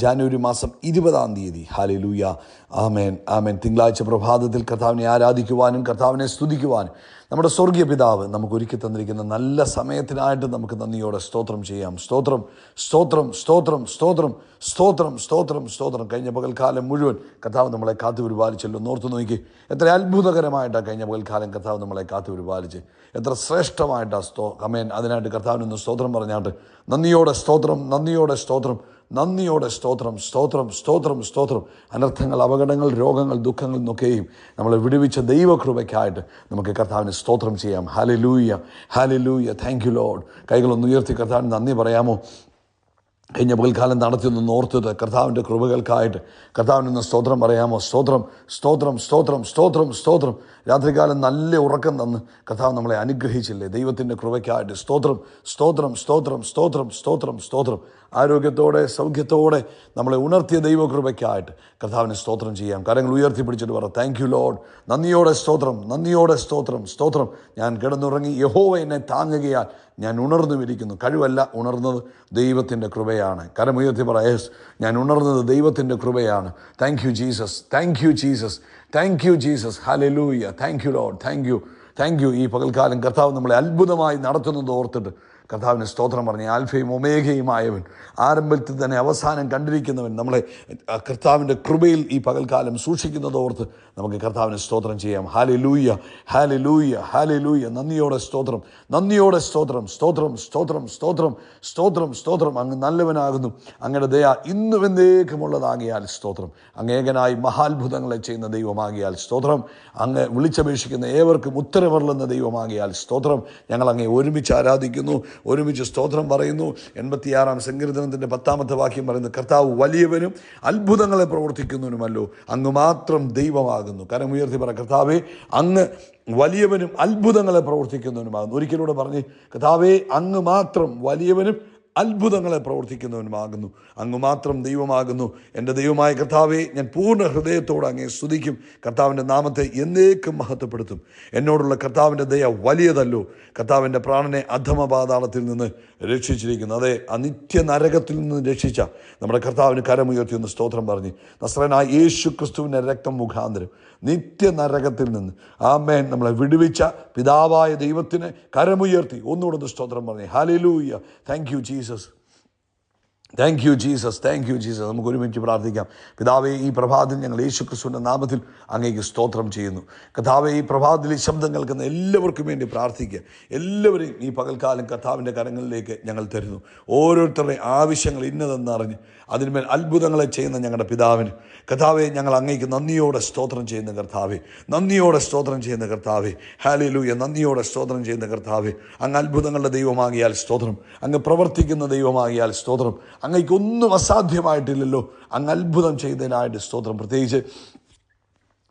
ജാനുവരി മാസം ഇരുപതാം തീയതി. ഹാലി ലൂയ ആമേൻ. ആമേൻ. തിങ്കളാഴ്ച പ്രഭാതത്തിൽ കർത്താവിനെ ആരാധിക്കുവാനും കർത്താവിനെ സ്തുതിക്കുവാനും നമ്മുടെ സ്വർഗീയ പിതാവ് നമുക്ക് ഒരുക്കി തന്നിരിക്കുന്ന നല്ല സമയത്തിനായിട്ട് നമുക്ക് നന്ദിയോടെ സ്തോത്രം ചെയ്യാം. സ്തോത്രം സ്തോത്രം സ്തോത്രം സ്തോത്രം സ്തോത്രം സ്തോത്രം സ്തോത്രം. കഴിഞ്ഞ പകൽക്കാലം മുഴുവൻ കർത്താവ് നമ്മളെ കാത്തു പരിപാലിച്ചല്ലോ നോർത്ത് നോക്കി എത്ര അത്ഭുതകരമായിട്ടാണ് കഴിഞ്ഞ പകൽക്കാലം കർത്താവ് നമ്മളെ കാത്തു പരിപാലിച്ച് എത്ര ശ്രേഷ്ഠമായിട്ടാണ് സ്തോ അമേൻ അതിനായിട്ട് കർത്താവിനൊന്ന് സ്തോത്രം പറഞ്ഞാട്ട് നന്ദിയോടെ സ്തോത്രം നന്ദിയോടെ സ്തോത്രം. നന്ദിയോടെ സ്തോത്രം സ്തോത്രം സ്തോത്രം സ്തോത്രം. അനർത്ഥങ്ങൾ അപകടങ്ങൾ രോഗങ്ങൾ ദുഃഖങ്ങൾ എന്നൊക്കെയും നമ്മളെ വിടുവിച്ച ദൈവകൃപയ്ക്കായിട്ട് നമുക്ക് കർത്താവിന് സ്തോത്രം ചെയ്യാം. ഹാലി ലൂയ ഹാലി ലൂയ താങ്ക് യു ലോഡ് കൈകളൊന്ന് ഉയർത്തി കർത്താവിന് നന്ദി പറയാമോ? കഴിഞ്ഞ പകൽക്കാലം നടത്തിയൊന്ന് ഓർത്തത് കർത്താവിന്റെ കൃപകൾക്കായിട്ട്. കർത്താവിനൊന്ന് സ്തോത്രം പറയാമോ? സ്തോത്രം സ്തോത്രം സ്തോത്രം സ്തോത്രം സ്തോത്രം. രാത്രികാലം നല്ല ഉറക്കം തന്ന് കർത്താവ് നമ്മളെ അനുഗ്രഹിച്ചില്ലേ? ദൈവത്തിന്റെ കൃപയ്ക്കായിട്ട് സ്തോത്രം സ്തോത്രം സ്തോത്രം സ്തോത്രം സ്തോത്രം സ്തോത്രം. ആരോഗ്യത്തോടെ സൗഖ്യത്തോടെ നമ്മളെ ഉണർത്തിയ ദൈവകൃപയ്ക്കായിട്ട് കർത്താവിന് സ്തോത്രം ചെയ്യാം. കരങ്ങൾ ഉയർത്തിപ്പിടിച്ചിട്ട് പറ. താങ്ക് യു ലോഡ് നന്ദിയോടെ സ്തോത്രം നന്ദിയോടെ സ്തോത്രം സ്തോത്രം. ഞാൻ കിടന്നുറങ്ങി യഹോവ എന്നെ താങ്ങുകയാൽ ഞാൻ ഉണർന്നു വിരിക്കുന്നു കഴിവല്ല ഉണർന്നത് ദൈവത്തിന്റെ കൃപയാണ്. കരമുയർത്തി പറ. യെസ് ഞാൻ ഉണർന്നത് ദൈവത്തിന്റെ കൃപയാണ്. Thank you Jesus thank you Jesus thank you Jesus hallelujah thank you lord thank you thank you ഈ പകൽക്കാലം കർത്താവ് നമ്മളെ അത്ഭുതമായി നടത്തുന്നത് ഓർത്തിട്ട് കർത്താവിന് സ്തോത്രം പറഞ്ഞ് ആൽഫയും ഒമേഘയുമായവൻ ആരംഭത്തിൽ തന്നെ അവസാനം കണ്ടിരിക്കുന്നവൻ നമ്മളെ കർത്താവിന്റെ കൃപയിൽ ഈ പകൽക്കാലം സൂക്ഷിക്കുന്നതോർത്ത് നമുക്ക് കർത്താവിന് സ്തോത്രം ചെയ്യാം. ഹാലി ലൂയ്യ ഹാലി ലൂയ്യ ഹാലി ലൂയ്യ നന്ദിയോടെ സ്തോത്രം നന്ദിയോടെ സ്തോത്രം സ്തോത്രം സ്തോത്രം സ്തോത്രം സ്തോത്രം സ്തോത്രം. അങ്ങ് നല്ലവനാകുന്നു. അങ്ങയുടെ ദയ ഇന്നും എന്നേക്കുമുള്ളതാകിയാൽ സ്തോത്രം. അങ്ങേകനായി മഹാത്ഭുതങ്ങളെ ചെയ്യുന്ന ദൈവമാകിയാൽ സ്തോത്രം. അങ്ങ് വിളിച്ചപേക്ഷിക്കുന്ന ഏവർക്കും ഉത്തരവറുന്ന ദൈവമാകിയാൽ സ്തോത്രം. ഞങ്ങൾ അങ്ങേ ഒരുമിച്ച് ആരാധിക്കുന്നു. ഒരുമിച്ച് സ്തോത്രം പറയുന്നു. എൺപത്തിയാറാം സങ്കീർത്തനത്തിന്റെ പത്താമത്തെ വാക്യം പറയുന്നു കർത്താവ് വലിയവനും അത്ഭുതങ്ങളെ പ്രവർത്തിക്കുന്നവനുമല്ലോ. അങ്ങ് മാത്രം ദൈവമാകുന്നു. കരമുയർത്തി പറ കർത്താവേ അങ്ങ് വലിയവനും അത്ഭുതങ്ങളെ പ്രവർത്തിക്കുന്നവനുമാകുന്നു. ഒരിക്കലൂടെ പറഞ്ഞ് കർത്താവേ അങ്ങ് മാത്രം വലിയവനും അത്ഭുതങ്ങളെ പ്രവർത്തിക്കുന്നവനുമാകുന്നു. അങ്ങ് മാത്രം ദൈവമാകുന്നു. എന്റെ ദൈവമായ കർത്താവെ ഞാൻ പൂർണ ഹൃദയത്തോട് അങ്ങേ സ്തുതിക്കും. കർത്താവിന്റെ നാമത്തെ എന്നേക്കും മഹത്വപ്പെടുത്തും. എന്നോടുള്ള കർത്താവിന്റെ ദയ വലിയതല്ലോ. കർത്താവിന്റെ പ്രാണനെ അധമ പാതാളത്തിൽ നിന്ന് രക്ഷിച്ചിരിക്കുന്നു. അതെ അനിത്യ നരകത്തിൽ നിന്ന് രക്ഷിച്ച നമ്മുടെ കർത്താവിന് കരമുയർത്തി എന്ന് സ്തോത്രം പറഞ്ഞ് നസ്രനായ യേശു ക്രിസ്തുവിന്റെ രക്തം മുഖാന്തരം നിത്യ നരകത്തിൽ നിന്ന് ആമേൻ. നമ്മളെ വിടുവിച്ച പിതാവായ ദൈവത്തിന് കരമുയർത്തി ഒന്നുകൂടെ ഒന്ന് സ്തോത്രം പറഞ്ഞേ hallelujah thank you Jesus thank you Jesus thank you Jesus നമുക്ക് ഒരുമിച്ച് പ്രാർത്ഥിക്കാം. പിതാവെ ഈ പ്രഭാതത്തിൽ ഞങ്ങൾ യേശു ക്രിസ്തുവിന്റെ നാമത്തിൽ അങ്ങേക്ക് സ്തോത്രം ചെയ്യുന്നു. കഥാവെ ഈ പ്രഭാതത്തിൽ ഈ ശബ്ദം കേൾക്കുന്ന എല്ലാവർക്കും വേണ്ടി പ്രാർത്ഥിക്കുക. എല്ലാവരെയും ഈ പകൽക്കാലം കഥാവിന്റെ കരങ്ങളിലേക്ക് ഞങ്ങൾ തരുന്നു. ഓരോരുത്തരുടെയും ആവശ്യങ്ങൾ ഇന്നതെന്നറിഞ്ഞ് അതിന്മേൽ അത്ഭുതങ്ങളെ ചെയ്യുന്ന ഞങ്ങളുടെ പിതാവിന്. കഥാവെ ഞങ്ങൾ അങ്ങേക്ക് നന്ദിയോടെ സ്തോത്രം ചെയ്യുന്ന കർത്താവെ. നന്ദിയോടെ സ്തോത്രം ചെയ്യുന്ന കർത്താവെ. ഹാലിലൂയ നന്ദിയോടെ സ്തോത്രം ചെയ്യുന്ന കർത്താവെ. അങ്ങ് അത്ഭുതങ്ങളുടെ ദൈവമാകിയാൽ സ്തോത്രം. അങ്ങ് പ്രവർത്തിക്കുന്ന ദൈവമാകിയാൽ സ്തോത്രം. അങ്ങേക്ക് ഒന്നും അസാധ്യമായിട്ടില്ലല്ലോ. അങ്ങ് അത്ഭുതം ചെയ്തതിനായിട്ട് സ്തോത്രം. പ്രത്യേകിച്ച്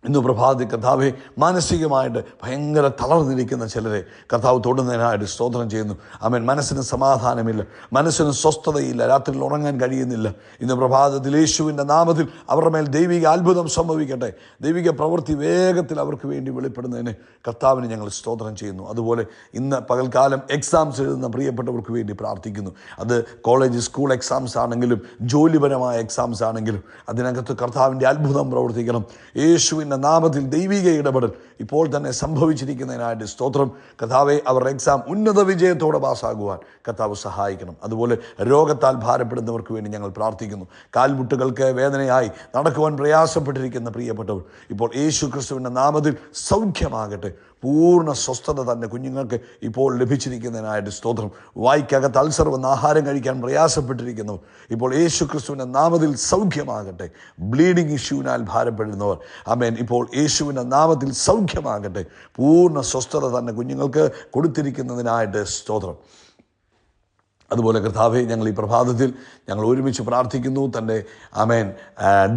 ഇന്ന് പ്രഭാതത്തിൽ കർത്താവെ മാനസികമായിട്ട് ഭയങ്കര തളർന്നിരിക്കുന്ന ചിലരെ കർത്താവ് തൊടുന്നതിനായിട്ട് സ്തോത്രം ചെയ്യുന്നു. അവൻ മനസ്സിന് സമാധാനമില്ല. മനസ്സിന് സ്വസ്ഥതയില്ല. രാത്രിയിൽ ഉറങ്ങാൻ കഴിയുന്നില്ല. ഇന്ന് പ്രഭാതത്തിൽ യേശുവിന്റെ നാമത്തിൽ അവരുടെ മേൽ ദൈവിക അത്ഭുതം സംഭവിക്കട്ടെ. ദൈവിക പ്രവൃത്തി വേഗത്തിൽ അവർക്ക് വേണ്ടി വെളിപ്പെടുന്നതിന് കർത്താവിന് ഞങ്ങൾ സ്തോത്രം ചെയ്യുന്നു. അതുപോലെ ഇന്ന് പകൽക്കാലം എക്സാംസ് എഴുതുന്ന പ്രിയപ്പെട്ടവർക്ക് വേണ്ടി പ്രാർത്ഥിക്കുന്നു. അത് കോളേജ് സ്കൂൾ എക്സാംസ് ആണെങ്കിലും ജോലിപരമായ എക്സാംസ് ആണെങ്കിലും അതിനകത്ത് കർത്താവിന്റെ അത്ഭുതം പ്രവർത്തിക്കണം. യേശുവിന്റെ നാമത്തിൽ ദൈവിക ഇടപെടൽ ഇപ്പോൾ തന്നെ സംഭവിച്ചിരിക്കുന്നതിനായിട്ട് സ്തോത്രം. കർത്താവെ അവരുടെ എക്സാം ഉന്നത വിജയത്തോടെ പാസ്സാകുവാൻ കർത്താവ് സഹായിക്കണം. അതുപോലെ രോഗത്താൽ ഭാരപ്പെടുന്നവർക്ക് വേണ്ടി ഞങ്ങൾ പ്രാർത്ഥിക്കുന്നു. കാൽമുട്ടുകൾക്ക് വേദനയായി നടക്കുവാൻ പ്രയാസപ്പെട്ടിരിക്കുന്ന പ്രിയപ്പെട്ടവർ ഇപ്പോൾ യേശു ക്രിസ്തുവിന്റെ നാമത്തിൽ സൗഖ്യമാകട്ടെ. പൂർണ സ്വസ്ഥത തന്നെ കുഞ്ഞുങ്ങൾക്ക് ഇപ്പോൾ ലഭിച്ചിരിക്കുന്നതിനായിട്ട് സ്തോത്രം. വായിക്കകത്ത് അൾസർ വന്ന് ആഹാരം കഴിക്കാൻ പ്രയാസപ്പെട്ടിരിക്കുന്നവർ ഇപ്പോൾ യേശു ക്രിസ്തുവിന്റെ നാമത്തിൽ സൗഖ്യമാകട്ടെ. ബ്ലീഡിങ് ഇഷ്യൂവിനാൽ ഭാരപ്പെടുന്നവർ. അമേൻ ഇപ്പോൾ യേശുവിന്റെ നാമത്തിൽ സൗഖ്യമാകട്ടെ. പൂർണ സ്വസ്ഥത തന്നെ കുഞ്ഞുങ്ങൾക്ക് കൊടുത്തിരിക്കുന്നതിനായിട്ട് സ്തോത്രം. അതുപോലെ കർത്താവെ ഞങ്ങൾ ഈ പ്രഭാതത്തിൽ ഞങ്ങൾ ഒരുമിച്ച് പ്രാർത്ഥിക്കുന്നു. തന്റെ അമേൻ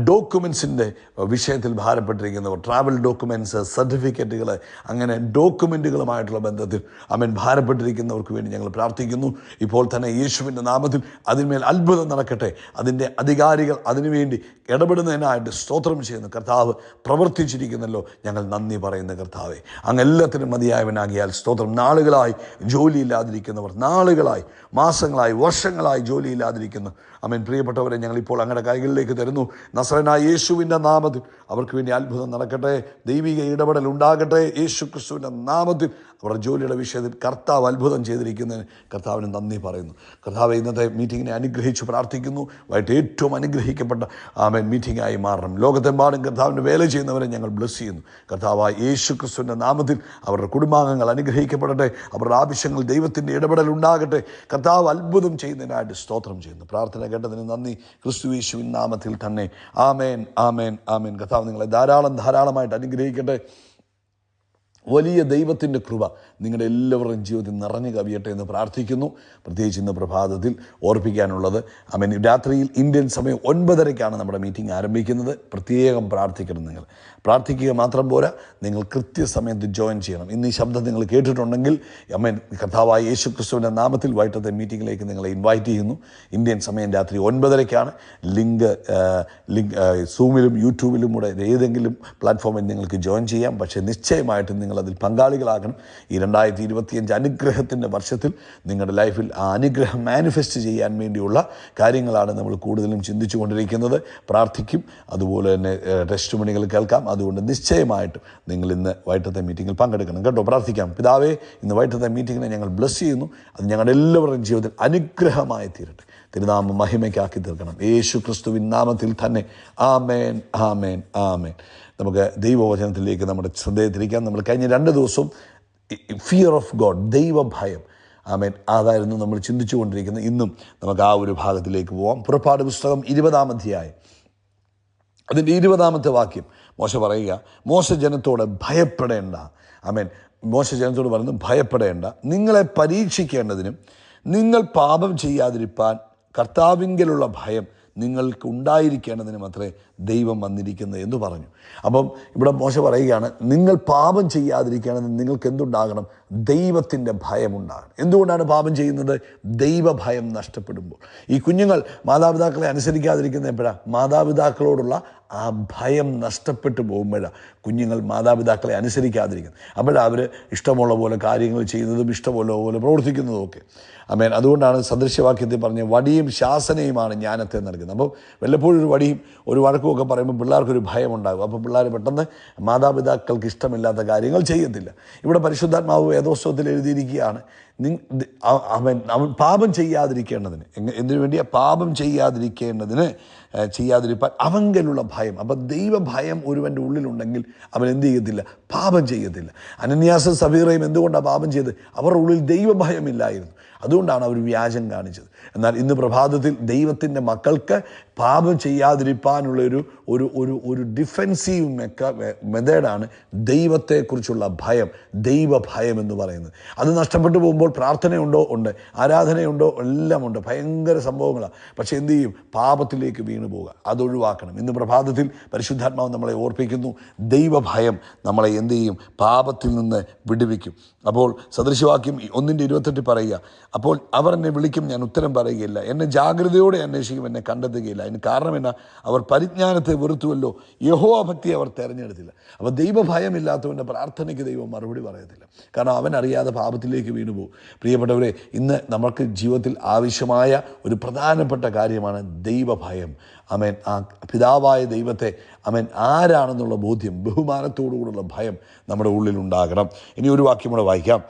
ഡോക്യുമെൻസിന്റെ വിഷയത്തിൽ ഭാരപ്പെട്ടിരിക്കുന്നവർ ട്രാവൽ ഡോക്യുമെന്റ്സ് സർട്ടിഫിക്കറ്റുകൾ അങ്ങനെ ഡോക്യുമെന്റുകളുമായിട്ടുള്ള ബന്ധത്തിൽ അമേൻ ഭാരപ്പെട്ടിരിക്കുന്നവർക്ക് വേണ്ടി ഞങ്ങൾ പ്രാർത്ഥിക്കുന്നു. ഇപ്പോൾ തന്നെ യേശുവിന്റെ നാമത്തിൽ അതിന്മേൽ അത്ഭുതം നടക്കട്ടെ. അതിന്റെ അധികാരികൾ അതിനുവേണ്ടി ഇടപെടുന്നതിനായിട്ട് സ്തോത്രം ചെയ്യുന്ന കർത്താവ് പ്രവർത്തിച്ചിരിക്കുന്നല്ലോ. ഞങ്ങൾ നന്ദി പറയുന്ന കർത്താവെ. അങ്ങ് എല്ലാത്തിനും മതിയായവനാകിയാൽ സ്തോത്രം. നാളുകളായി ജോലിയില്ലാതിരിക്കുന്നവർ നാളുകളായി മാസങ്ങളായി വർഷങ്ങളായി ജോലിയില്ലാതിരിക്കുന്നു. അമേൻ പ്രിയപ്പെട്ടവരെ ഞങ്ങളിപ്പോൾ അങ്ങയുടെ കൈകളിലേക്ക് തരുന്നു. നസ്രനായ യേശുവിന്റെ നാമത്തിൽ അവർക്ക് വേണ്ടി അത്ഭുതം നടക്കട്ടെ. ദൈവിക ഇടപെടൽ ഉണ്ടാകട്ടെ യേശു ക്രിസ്തുവിന്റെ നാമത്തിൽ. അവരുടെ ജോലിയുടെ വിഷയത്തിൽ കർത്താവ് അത്ഭുതം ചെയ്തിരിക്കുന്നതിന് കർത്താവിന് നന്ദി പറയുന്നു. കർത്താവ് ഇന്നത്തെ മീറ്റിങ്ങിനെ അനുഗ്രഹിച്ച് പ്രാർത്ഥിക്കുന്നു. വൈകിട്ട് ഏറ്റവും അനുഗ്രഹിക്കപ്പെട്ട ആമേൻ മീറ്റിംഗായി മാറണം. ലോകത്തെമ്പാടും കർത്താവിന്റെ വേല ചെയ്യുന്നവരെ ഞങ്ങൾ ബ്ലസ് ചെയ്യുന്നു. കർത്താവായ യേശു ക്രിസ്തുവിന്റെ നാമത്തിൽ അവരുടെ കുടുംബാംഗങ്ങൾ അനുഗ്രഹിക്കപ്പെടട്ടെ. അവരുടെ ആവശ്യങ്ങൾ ദൈവത്തിന്റെ ഇടപെടൽ ഉണ്ടാകട്ടെ. കർത്താവ് അത്ഭുതം ചെയ്യുന്നതിനായിട്ട് സ്തോത്രം ചെയ്യുന്നു. പ്രാർത്ഥന കേട്ടതിന് നന്ദി. ക്രിസ്തു യേശുവിൻ നാമത്തിൽ തന്നെ. ആമേൻ ആമേൻ ആമേൻ. കഥാവ് നിങ്ങളെ ധാരാളം ധാരാളമായിട്ട് അനുഗ്രഹിക്കട്ടെ. വലിയ ദൈവത്തിന്റെ കൃപ നിങ്ങളുടെ എല്ലാവരുടെയും ജീവിതത്തിൽ നിറഞ്ഞു കവിയട്ടെ എന്ന് പ്രാർത്ഥിക്കുന്നു. പ്രത്യേകിച്ച് ഇന്ന് പ്രഭാതത്തിൽ ഓർപ്പിക്കാനുള്ളത് അമീൻ രാത്രിയിൽ ഇന്ത്യൻ സമയം ഒൻപതരയ്ക്കാണ് നമ്മുടെ മീറ്റിംഗ് ആരംഭിക്കുന്നത്. പ്രത്യേകം പ്രാർത്ഥിക്കണം നിങ്ങൾ. പ്രാർത്ഥിക്കുക മാത്രം പോരാ നിങ്ങൾ കൃത്യസമയത്ത് ജോയിൻ ചെയ്യണം. ഇന്ന് ഈ ശബ്ദം നിങ്ങൾ കേട്ടിട്ടുണ്ടെങ്കിൽ അമ്മൻ കർത്താവായ യേശു ക്രിസ്തുവിന്റെ നാമത്തിൽ വൈകിട്ടത്തെ മീറ്റിങ്ങിലേക്ക് നിങ്ങളെ ഇൻവൈറ്റ് ചെയ്യുന്നു. ഇന്ത്യൻ സമയം രാത്രി ഒൻപതരയ്ക്കാണ്. ലിങ്ക് ലിങ്ക് സൂമിലും യൂട്യൂബിലും കൂടെ ഏതെങ്കിലും പ്ലാറ്റ്ഫോമിൽ നിങ്ങൾക്ക് ജോയിൻ ചെയ്യാം. പക്ഷേ നിശ്ചയമായിട്ടും നിങ്ങൾ അതിൽ പങ്കാളികളാകണം. ഈ രണ്ടായിരത്തി ഇരുപത്തിയഞ്ച് അനുഗ്രഹത്തിന്റെ വർഷത്തിൽ നിങ്ങളുടെ ലൈഫിൽ ആ അനുഗ്രഹം മാനിഫെസ്റ്റ് ചെയ്യാൻ വേണ്ടിയുള്ള കാര്യങ്ങളാണ് നമ്മൾ കൂടുതലും ചിന്തിച്ചു കൊണ്ടിരിക്കുന്നത് പ്രാർത്ഥിക്കും. അതുപോലെ തന്നെ ടെസ്റ്റ് മണികൾ കേൾക്കാം. അതുകൊണ്ട് നിശ്ചയമായിട്ടും നിങ്ങൾ ഇന്ന് വൈകിട്ടത്തെ മീറ്റിങ്ങിൽ പങ്കെടുക്കണം. കേട്ടോ പ്രാർത്ഥിക്കാം. പിതാവേ ഇന്ന് വൈകിട്ടത്തെ മീറ്റിങ്ങിനെ ഞങ്ങൾ ബ്ലസ് ചെയ്യുന്നു. അത് ഞങ്ങളുടെ എല്ലാവരുടെയും ജീവിതത്തിൽ അനുഗ്രഹമായി തീരട്ടെ. തിരുനാമം മഹിമയ്ക്കാക്കി തീർക്കണം. യേശു ക്രിസ്തുവിൻ നാമത്തിൽ തന്നെ. ആമേൻ ആമേൻ ആമേൻ. നമുക്ക് ദൈവവചനത്തിലേക്ക് നമ്മുടെ ശ്രദ്ധയെ തിരിക്കാം. നമ്മൾ കഴിഞ്ഞ രണ്ട് ദിവസവും ഫിയർ ഓഫ് ഗോഡ് ദൈവഭയം ആമേൻ. അതായിരുന്നു നമ്മൾ ചിന്തിച്ചു കൊണ്ടിരിക്കുന്നത് ഇന്നും നമുക്ക് ആ ഒരു ഭാഗത്തിലേക്ക് പോവാം. പുറപ്പാട് പുസ്തകം ഇരുപതാം അധ്യായം. അതിന്റെ ഇരുപതാമത്തെ വാക്യം മോശ പറയുക മോശ ജനത്തോട് ഭയപ്പെടേണ്ട. ആമേൻ. മോശ ജനത്തോട് പറയുന്നു ഭയപ്പെടേണ്ട. നിങ്ങളെ പരീക്ഷിക്കേണ്ടതിനും നിങ്ങൾ പാപം ചെയ്യാതിരിപ്പാൻ കർത്താവിങ്കലുള്ള ഭയം നിങ്ങൾക്ക് ഉണ്ടായിരിക്കേണ്ടതിന് മാത്രമേ ദൈവം വന്നിരിക്കുന്നത് എന്ന് പറഞ്ഞു. അപ്പം ഇവിടെ മോശ പറയുകയാണ് നിങ്ങൾ പാപം ചെയ്യാതിരിക്കുകയാണെന്ന് നിങ്ങൾക്ക് എന്തുണ്ടാകണം ദൈവത്തിന്റെ ഭയം ഉണ്ടാകണം എന്തുകൊണ്ടാണ് പാപം ചെയ്യുന്നത്? ദൈവഭയം നഷ്ടപ്പെടുമ്പോൾ. ഈ കുഞ്ഞുങ്ങൾ മാതാപിതാക്കളെ അനുസരിക്കാതിരിക്കുന്ന എപ്പോഴാണ് മാതാപിതാക്കളോടുള്ള ആ ഭയം നഷ്ടപ്പെട്ടു പോകുമ്പോഴാണ് കുഞ്ഞുങ്ങൾ മാതാപിതാക്കളെ അനുസരിക്കാതിരിക്കുന്നത്. അപ്പോഴാണ് അവർ ഇഷ്ടമുള്ള പോലെ കാര്യങ്ങൾ ചെയ്യുന്നതും ഇഷ്ടമുള്ള പോലെ പ്രവർത്തിക്കുന്നതും ഒക്കെ. അമേൻ അതുകൊണ്ടാണ് സദൃശ്യവാക്യത്തിൽ പറഞ്ഞ വടിയും ശാസനയുമാണ് ജ്ഞാനത്തെ നൽകുന്നത്. അപ്പോൾ വല്ലപ്പോഴും ഒരു വടിയും ഒരു വഴക്കും ഒക്കെ പറയുമ്പോൾ പിള്ളേർക്കൊരു ഭയം ഉണ്ടാകും. അപ്പോൾ പിള്ളേർ പെട്ടെന്ന് മാതാപിതാക്കൾക്ക് ഇഷ്ടമില്ലാത്ത കാര്യങ്ങൾ ചെയ്യത്തില്ല. ഇവിടെ പരിശുദ്ധാത്മാവ് വേദോത്സവത്തിൽ എഴുതിയിരിക്കുകയാണ് അവൻ അവൻ പാപം ചെയ്യാതിരിക്കേണ്ടതിന്. എന്തിനു വേണ്ടിയാ? പാപം ചെയ്യാതിരിക്കേണ്ടതിന് ചെയ്യാതിരിപ്പാൻ അവങ്കലുള്ള ഭയം. അപ്പം ദൈവഭയം ഒരുവന്റെ ഉള്ളിലുണ്ടെങ്കിൽ അവൻ എന്ത് ചെയ്യത്തില്ല? പാപം ചെയ്യത്തില്ല. അനന്യാസ സബീറയും എന്തുകൊണ്ടാണ് പാപം ചെയ്ത്? അവരുടെ ഉള്ളിൽ ദൈവഭയമില്ലായിരുന്നു. അതുകൊണ്ടാണ് അവർ വ്യാജം കാണിച്ചത്. എന്നാൽ ഇന്ന് പ്രഭാതത്തിൽ ദൈവത്തിന്റെ മക്കൾക്ക് പാപം ചെയ്യാതിരിക്കാനുള്ള ഒരു ഒരു ഒരു ഒരു ഡിഫെൻസീവ് മെക്ക മെത്തേഡാണ് ദൈവത്തെക്കുറിച്ചുള്ള ഭയം ദൈവഭയം എന്ന് പറയുന്നത്. അത് നഷ്ടപ്പെട്ടു പോകുമ്പോൾ പ്രാർത്ഥനയുണ്ടോ? ഉണ്ട്. ആരാധനയുണ്ടോ? എല്ലാം ഉണ്ട്. ഭയങ്കര സംഭവങ്ങളാണ് പക്ഷേ എന്ത് ചെയ്യും? പാപത്തിലേക്ക് വീണു പോവുക. അത് ഒഴിവാക്കണം. ഇന്ന് പ്രഭാതത്തിൽ പരിശുദ്ധാത്മാവ് നമ്മളെ ഓർപ്പിക്കുന്നു. ദൈവഭയം നമ്മളെ എന്ത് ചെയ്യും? പാപത്തിൽ നിന്ന് വിടുവിക്കും. അപ്പോൾ സദൃശവാക്യം ഒന്നിന്റെ ഇരുപത്തെട്ട് പറയുക അപ്പോൾ അവർ എന്നെ വിളിക്കും ഞാൻ ഉത്തരം പറയുകയില്ല. എന്നെ ജാഗ്രതയോടെ അന്വേഷിക്കും എന്നെ കണ്ടെത്തുകയില്ല. അതിന് കാരണം എന്നാ? അവർ പരിജ്ഞാനത്തെ വെറുത്തുവല്ലോ. യഹോവ ഭക്തി അവർ തിരഞ്ഞെടുത്തില്ല. അപ്പോൾ ദൈവഭയമില്ലാത്തവന്റെ പ്രാർത്ഥനയ്ക്ക് ദൈവം മറുപടി പറയത്തില്ല. കാരണം അവൻ അറിയാതെ പാപത്തിലേക്ക് വീണുപോകും. പ്രിയപ്പെട്ടവരെ ഇന്ന് നമുക്ക് ജീവിതത്തിൽ ആവശ്യമായ ഒരു പ്രധാനപ്പെട്ട കാര്യമാണ് ദൈവഭയം. അമേൻ. ആ പിതാവായ ദൈവത്തെ അമേൻ ആരാണെന്നുള്ള ബോധ്യം ബഹുമാനത്തോടുകൂടുള്ള ഭയം നമ്മുടെ ഉള്ളിൽ ഉണ്ടാകണം ഇനി ഒരു വാക്യം കൂടെ വായിക്കാം.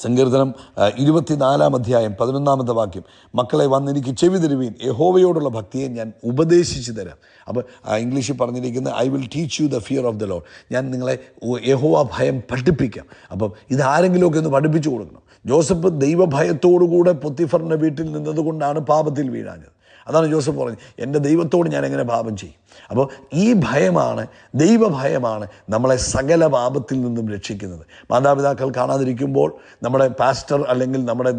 സങ്കീർത്തനം ഇരുപത്തിനാലാം അധ്യായം പതിനൊന്നാമത്തെ വാക്യം. മക്കളെ വന്ന് എനിക്ക് ചെവി തരുവീൻ. യഹോവയോടുള്ള ഭക്തിയെ ഞാൻ ഉപദേശിച്ചു തരാം. അപ്പോൾ ഇംഗ്ലീഷിൽ പറഞ്ഞിരിക്കുന്ന I will teach you the fear of the lord ഞാൻ നിങ്ങളെ യഹോവ ഭയം പഠിപ്പിക്കാം. അപ്പം ഇതാരെങ്കിലുമൊക്കെ ഒന്ന് പഠിപ്പിച്ചു കൊടുക്കണം. ജോസഫ് ദൈവഭയത്തോടുകൂടെ പൊത്തിഫറിന്റെ വീട്ടിൽ നിന്നതുകൊണ്ടാണ് പാപത്തിൽ വീഴാഞ്ഞത്. അതാണ് ജോസഫ് പറഞ്ഞത് എന്റെ ദൈവത്തോട് ഞാൻ എങ്ങനെ പാപം ചെയ്യും. അപ്പോൾ ഈ ഭയമാണ് ദൈവഭയമാണ് നമ്മളെ സകല പാപത്തിൽ നിന്നും രക്ഷിക്കുന്നത്. മാതാപിതാക്കൾ കാണാതിരിക്കുമ്പോൾ നമ്മുടെ പാസ്റ്റർ അല്ലെങ്കിൽ നമ്മുടെ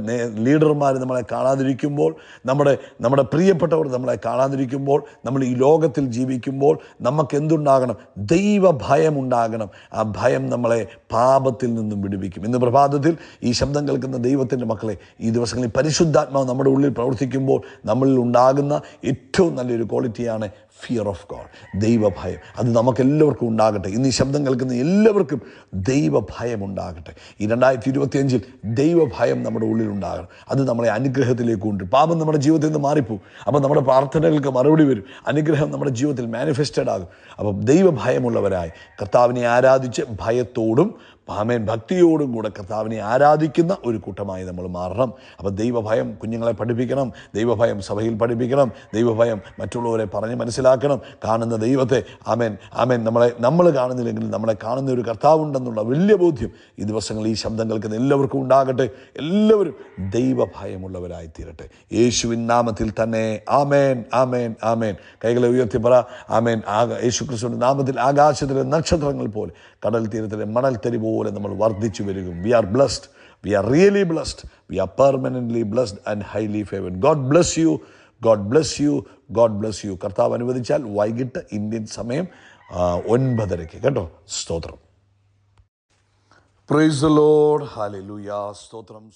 ലീഡർമാർ നമ്മളെ കാണാതിരിക്കുമ്പോൾ നമ്മുടെ നമ്മുടെ പ്രിയപ്പെട്ടവർ നമ്മളെ കാണാതിരിക്കുമ്പോൾ നമ്മൾ ഈ ലോകത്തിൽ ജീവിക്കുമ്പോൾ നമുക്ക് എന്തുണ്ടാകണം ദൈവഭയം ഉണ്ടാകണം ആ ഭയം നമ്മളെ പാപത്തിൽ നിന്നും വിടുവിക്കും. ഇന്ന് പ്രഭാതത്തിൽ ഈ ശബ്ദം കേൾക്കുന്ന ദൈവത്തിന്റെ മക്കളെ ഈ ദിവസങ്ങളിൽ പരിശുദ്ധാത്മാവ് നമ്മുടെ ഉള്ളിൽ പ്രവർത്തിക്കുമ്പോൾ നമ്മളിൽ ഉണ്ടാകുന്ന ഉണ്ടാകുന്ന ഏറ്റവും നല്ലൊരു ക്വാളിറ്റിയാണ് ഫിയർ ഓഫ് ഗോഡ് ദൈവഭയം. അത് നമുക്കെല്ലാവർക്കും ഉണ്ടാകട്ടെ. ഇന്ന് ഈ ശബ്ദം കേൾക്കുന്ന എല്ലാവർക്കും ദൈവഭയം ഉണ്ടാകട്ടെ. ഈ രണ്ടായിരത്തി ഇരുപത്തിയഞ്ചിൽ ദൈവഭയം നമ്മുടെ ഉള്ളിൽ ഉണ്ടാകണം. അത് നമ്മളെ അനുഗ്രഹത്തിലേക്ക് കൊണ്ട് പാപം നമ്മുടെ ജീവിതത്തിൽ നിന്ന് മാറിപ്പോവും. അപ്പോൾ നമ്മുടെ പ്രാർത്ഥനകൾക്ക് മറുപടി വരും. അനുഗ്രഹം നമ്മുടെ ജീവിതത്തിൽ മാനിഫെസ്റ്റഡ് ആകും. അപ്പം ദൈവഭയമുള്ളവരായി കർത്താവിനെ ആരാധിച്ച് ഭയത്തോടും ആമേൻ ഭക്തിയോടും കൂടെ കർത്താവിനെ ആരാധിക്കുന്ന ഒരു കൂട്ടമായി നമ്മൾ മാറണം. അപ്പോൾ ദൈവഭയം കുഞ്ഞുങ്ങളെ പഠിപ്പിക്കണം ദൈവഭയം സഭയിൽ പഠിപ്പിക്കണം ദൈവഭയം മറ്റുള്ളവരെ പറഞ്ഞ് മനസ്സിലാക്കണം കാണുന്ന ദൈവത്തെ. ആമേൻ ആമേൻ. നമ്മളെ നമ്മൾ കാണുന്നില്ലെങ്കിൽ നമ്മളെ കാണുന്ന ഒരു കർത്താവുണ്ടെന്നുള്ള വലിയ ബോധ്യം ഈ ദിവസങ്ങൾ ഈ ശബ്ദം കേൾക്കുന്ന എല്ലാവർക്കും ഉണ്ടാകട്ടെ. എല്ലാവരും ദൈവഭയമുള്ളവരായി തീരട്ടെ യേശുവിൻ നാമത്തിൽ തന്നെ ആമേൻ ആമേൻ ആമേൻ. കൈകളെ ഉയർത്തി പറ ആമേൻ. ആകാ യേശു ക്രിസ്തുവിന്റെ നാമത്തിൽ ആകാശത്തിലെ നക്ഷത്രങ്ങൾ പോലെ കടൽ തീരത്തിലെ മണൽ പോലെ നമ്മൾ വർദ്ധിച്ചു വരികയും. We are blessed we are really blessed we are permanently blessed and highly favoured God bless you God bless you God bless you കർത്താവ് അനുവദിച്ചാൽ വൈകിട്ട് ഇന്ത്യൻ സമയം ഒൻപതരയ്ക്ക്. കേട്ടോ? സ്തോത്രം. പ്രൈസ് ലോഡ് ഹാലി ലുയാ സ്തോത്രം